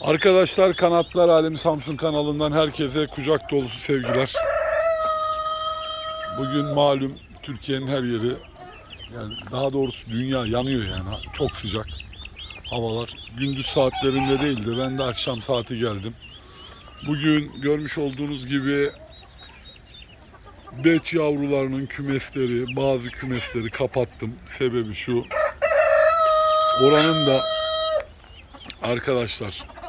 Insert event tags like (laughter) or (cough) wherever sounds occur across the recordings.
Arkadaşlar Kanatlar Alemi Samsun kanalından herkese kucak dolusu sevgiler. Bugün malum Türkiye'nin her yeri yani daha doğrusu dünya yanıyor yani çok sıcak havalar. Gündüz saatlerinde değildi ben de akşam saati geldim. Bugün görmüş olduğunuz gibi beç yavrularının kümesleri bazı kümesleri kapattım. Sebebi şu oranın da arkadaşlar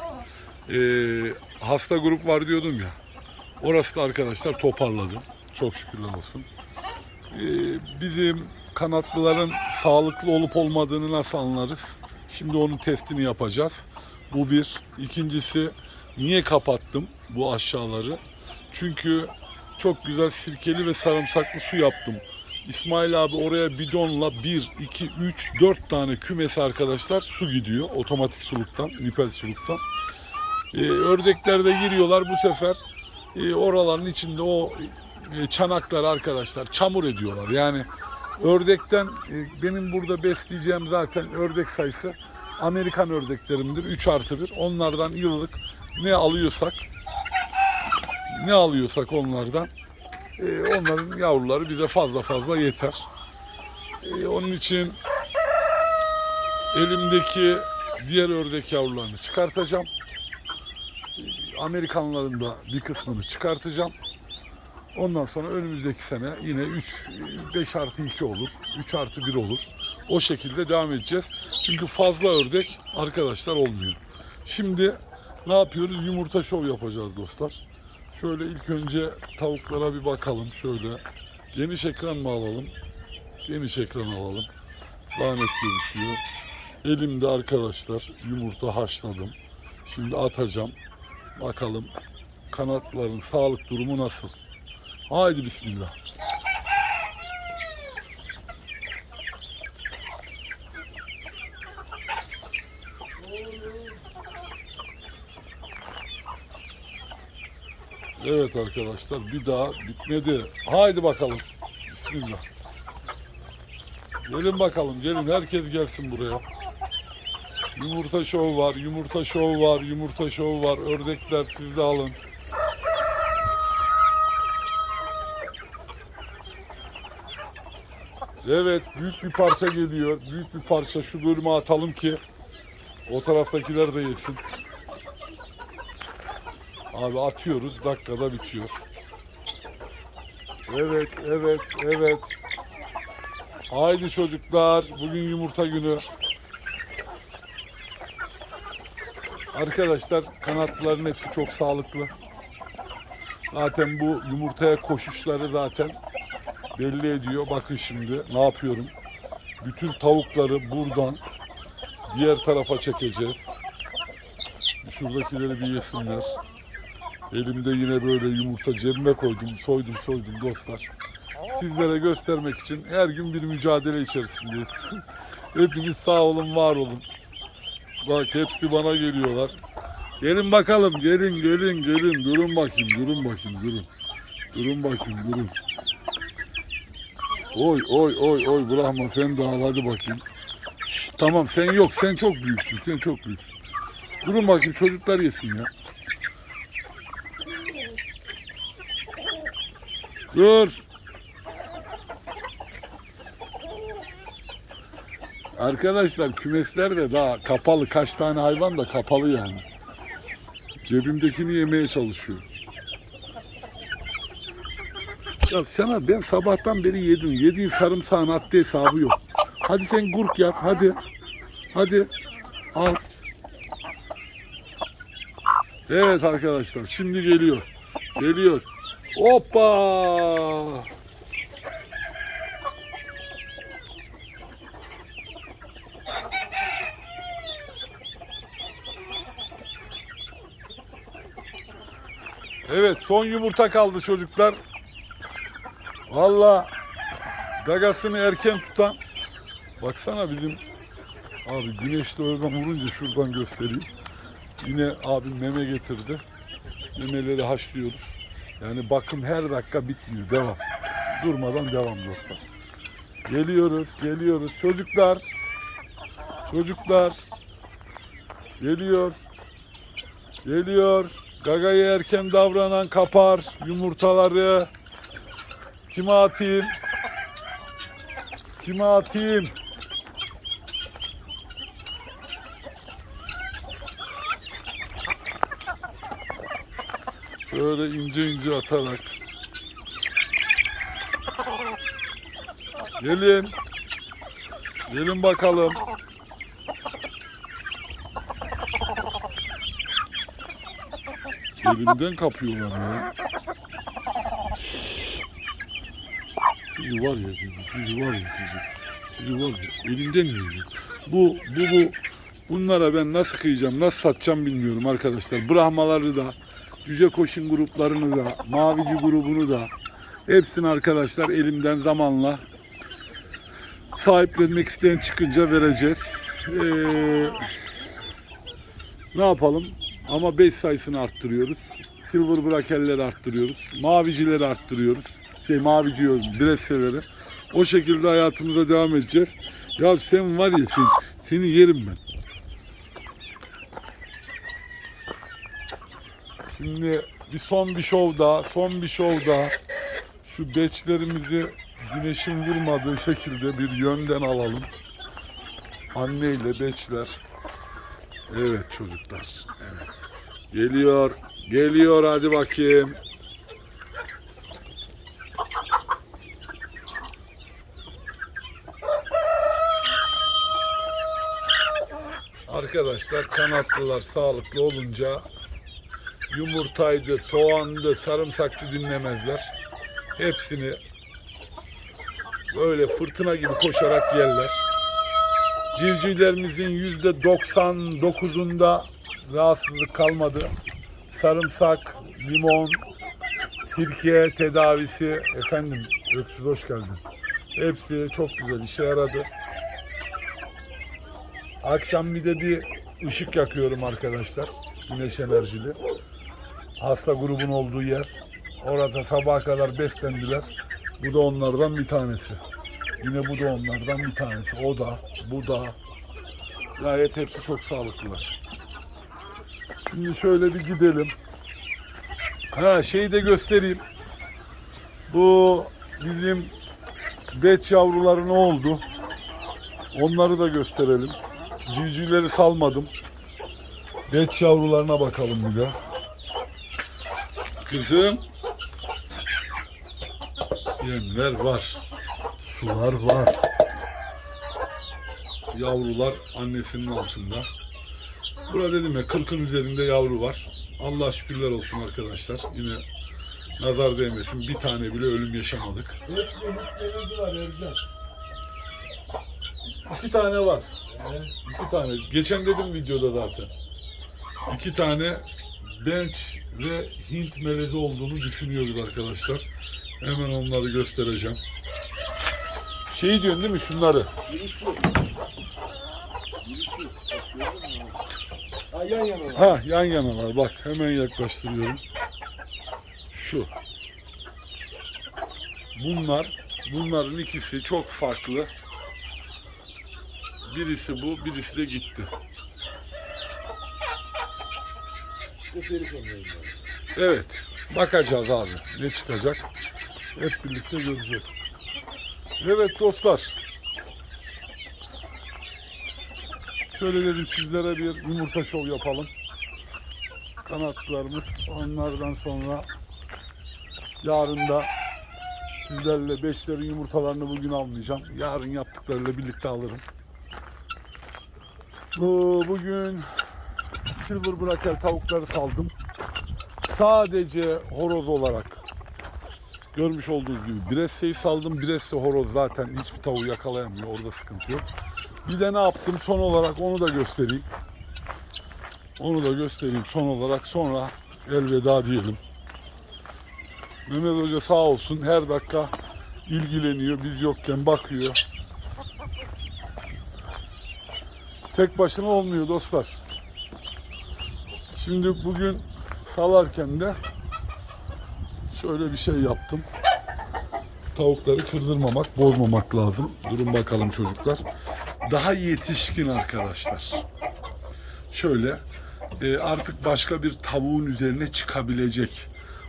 eee, hasta grup var diyordum ya. Orası da arkadaşlar toparladı. Çok şükürler olsun. Eee, bizim kanatlıların sağlıklı olup olmadığını nasıl anlarız? Şimdi onun testini yapacağız. Bu bir. İkincisi niye kapattım bu aşağıları? Çünkü çok güzel sirkeli ve sarımsaklı su yaptım. İsmail abi oraya bidonla 1, 2, 3, 4 tane kümesi arkadaşlar su gidiyor. Otomatik suluktan, nipel suluktan. Ee, ördekler de giriyorlar bu sefer e, oraların içinde o e, çanaklar arkadaşlar çamur ediyorlar. Yani ördekten e, benim burada besleyeceğim zaten ördek sayısı Amerikan ördeklerimdir 3 artı 1. Onlardan yıllık ne alıyorsak ne alıyorsak onlardan e, onların yavruları bize fazla fazla yeter. E, onun için elimdeki diğer ördek yavrularını çıkartacağım. Amerikanların da bir kısmını çıkartacağım. Ondan sonra önümüzdeki sene yine 3, 5 artı 2 olur, 3 artı 1 olur. O şekilde devam edeceğiz. Çünkü fazla ördek arkadaşlar olmuyor. Şimdi ne yapıyoruz? Yumurta şov yapacağız dostlar. Şöyle ilk önce tavuklara bir bakalım. Şöyle geniş ekran mı alalım? Geniş ekran alalım. Daha net gözüküyor. Elimde arkadaşlar yumurta haşladım. Şimdi atacağım. Bakalım kanatların sağlık durumu nasıl? Haydi bismillah. Evet arkadaşlar bir daha bitmedi. Haydi bakalım. Bismillah. Gelin bakalım gelin herkes gelsin buraya. Yumurta şov var, yumurta şov var, yumurta şov var. Ördekler siz de alın. Evet, büyük bir parça geliyor. Büyük bir parça şu bölüme atalım ki o taraftakiler de yesin. Abi atıyoruz, dakikada bitiyor. Evet, evet, evet. Haydi çocuklar, bugün yumurta günü. Arkadaşlar kanatların hepsi çok sağlıklı. Zaten bu yumurtaya koşuşları zaten belli ediyor. Bakın şimdi ne yapıyorum. Bütün tavukları buradan diğer tarafa çekeceğiz. Şuradakileri bir yesinler. Elimde yine böyle yumurta cebime koydum, soydum soydum dostlar. Sizlere göstermek için her gün bir mücadele içerisindeyiz. (laughs) Hepiniz sağ olun, var olun. Bak hepsi bana geliyorlar. Gelin bakalım, gelin, gelin, gelin. Durun bakayım, durun bakayım, durun. Durun bakayım, durun. Oy, oy, oy, oy. Brahma sen de al, hadi bakayım. Şşt, tamam, sen yok, sen çok büyüksün, sen çok büyüksün. Durun bakayım, çocuklar yesin ya. Dur. Arkadaşlar kümesler de daha kapalı. Kaç tane hayvan da kapalı yani. Cebimdekini yemeye çalışıyor. Ya sana ben sabahtan beri yedim. Yediğin sarımsağın haddi hesabı yok. Hadi sen gurk yap hadi. Hadi al. Evet arkadaşlar şimdi geliyor. Geliyor. Hoppa! Evet son yumurta kaldı çocuklar. Valla gagasını erken tutan baksana bizim abi güneşli oradan vurunca şuradan göstereyim. Yine abim meme getirdi. Memeleri haşlıyoruz. Yani bakım her dakika bitmiyor. Devam. Durmadan devam dostlar. Geliyoruz, geliyoruz. Çocuklar. Çocuklar. Geliyor. Geliyor. Gagayı erken davranan kapar yumurtaları. Kime atayım? Kime atayım? Şöyle ince ince atarak. Gelin. Gelin bakalım. Elimden kapıyorlar ya. Sizi var ya sizi, sizi var ya sizi. Sizi var ya elimden yiyor. Bu, bu, bu. Bunlara ben nasıl kıyacağım, nasıl satacağım bilmiyorum arkadaşlar. Brahmaları da, Cüce Koşun gruplarını da, Mavici grubunu da hepsini arkadaşlar elimden zamanla sahiplenmek isteyen çıkınca vereceğiz. Ee, ne yapalım? Ama 5 sayısını arttırıyoruz. Silver brakelleri arttırıyoruz. Mavicileri arttırıyoruz. Şey mavici breseleri. O şekilde hayatımıza devam edeceğiz. Ya sen var ya sen, seni yerim ben. Şimdi bir son bir şov daha, son bir şov daha. Şu beçlerimizi güneşin vurmadığı şekilde bir yönden alalım. Anne ile beçler. Evet çocuklar. Geliyor. Geliyor hadi bakayım. Arkadaşlar kanatlılar sağlıklı olunca yumurtaydı, soğandı, sarımsaktı dinlemezler. Hepsini böyle fırtına gibi koşarak yerler. Civcivlerimizin yüzde 99'unda rahatsızlık kalmadı. Sarımsak, limon, sirke tedavisi, efendim öksüz hoş geldin. Hepsi çok güzel işe yaradı. Akşam bir de bir ışık yakıyorum arkadaşlar. Güneş enerjili. Hasta grubun olduğu yer. Orada sabaha kadar beslendiler. Bu da onlardan bir tanesi. Yine bu da onlardan bir tanesi. O da, bu da. Gayet hepsi çok sağlıklılar. Şimdi şöyle bir gidelim. Ha şeyi de göstereyim. Bu bizim beç yavruları ne oldu? Onları da gösterelim. Civcivleri salmadım. Beç yavrularına bakalım bir de. Kızım. Yemler var. Sular var. Yavrular annesinin altında. Burada dedim ya 40'ın üzerinde yavru var. Allah şükürler olsun arkadaşlar. Yine nazar değmesin. Bir tane bile ölüm yaşamadık. Hepsinde hüpleriniz var Ercan. İki tane var. İki tane. Geçen dedim videoda zaten. İki tane bench ve Hint melezi olduğunu düşünüyoruz arkadaşlar. Hemen onları göstereceğim. Şeyi diyorsun değil mi şunları? Biri şu. Biri? Ha yan yana var. Ha yan yanalar bak hemen yaklaştırıyorum. Şu. Bunlar bunların ikisi çok farklı. Birisi bu, birisi de gitti. İşte Ferit onların. Evet. Bakacağız abi. Ne çıkacak? Hep birlikte göreceğiz. Evet dostlar. Şöyle dedim sizlere bir yumurta şov yapalım. Kanatlarımız onlardan sonra yarın da sizlerle beşlerin yumurtalarını bugün almayacağım. Yarın yaptıklarıyla birlikte alırım. Bu bugün silver brakel tavukları saldım sadece horoz olarak görmüş olduğunuz gibi Bresse'yi saldım. Bresse horoz zaten hiçbir tavuğu yakalayamıyor. Orada sıkıntı yok. Bir de ne yaptım son olarak onu da göstereyim. Onu da göstereyim son olarak sonra elveda diyelim. Mehmet Hoca sağ olsun her dakika ilgileniyor. Biz yokken bakıyor. Tek başına olmuyor dostlar. Şimdi bugün salarken de şöyle bir şey yaptım. Tavukları kırdırmamak, bozmamak lazım. Durun bakalım çocuklar. Daha yetişkin arkadaşlar. Şöyle e, artık başka bir tavuğun üzerine çıkabilecek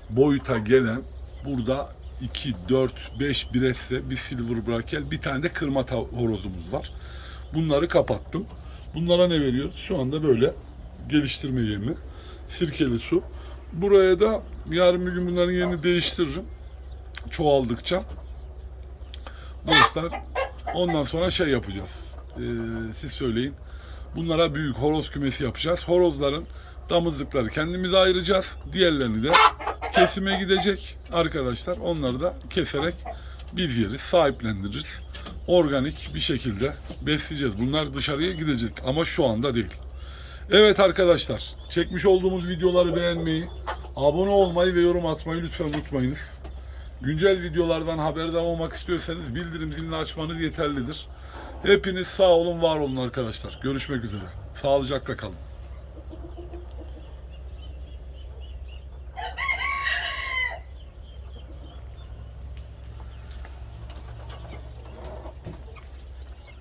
boyuta gelen burada 2, 4, 5 biresse bir silver brakel bir tane de kırma horozumuz var. Bunları kapattım. Bunlara ne veriyoruz? Şu anda böyle geliştirme yemi, sirkeli su. Buraya da yarın bir gün bunların yerini değiştiririm. Çoğaldıkça. Dostlar ondan sonra şey yapacağız. Ee, siz söyleyin. Bunlara büyük horoz kümesi yapacağız. Horozların damızlıkları kendimize ayıracağız. Diğerlerini de kesime gidecek arkadaşlar. Onları da keserek biz yeriz, sahiplendiririz. Organik bir şekilde besleyeceğiz. Bunlar dışarıya gidecek ama şu anda değil. Evet arkadaşlar, çekmiş olduğumuz videoları beğenmeyi, abone olmayı ve yorum atmayı lütfen unutmayınız. Güncel videolardan haberdar olmak istiyorsanız bildirim zilini açmanız yeterlidir. Hepiniz sağ olun, var olun arkadaşlar. Görüşmek üzere. Sağlıcakla kalın.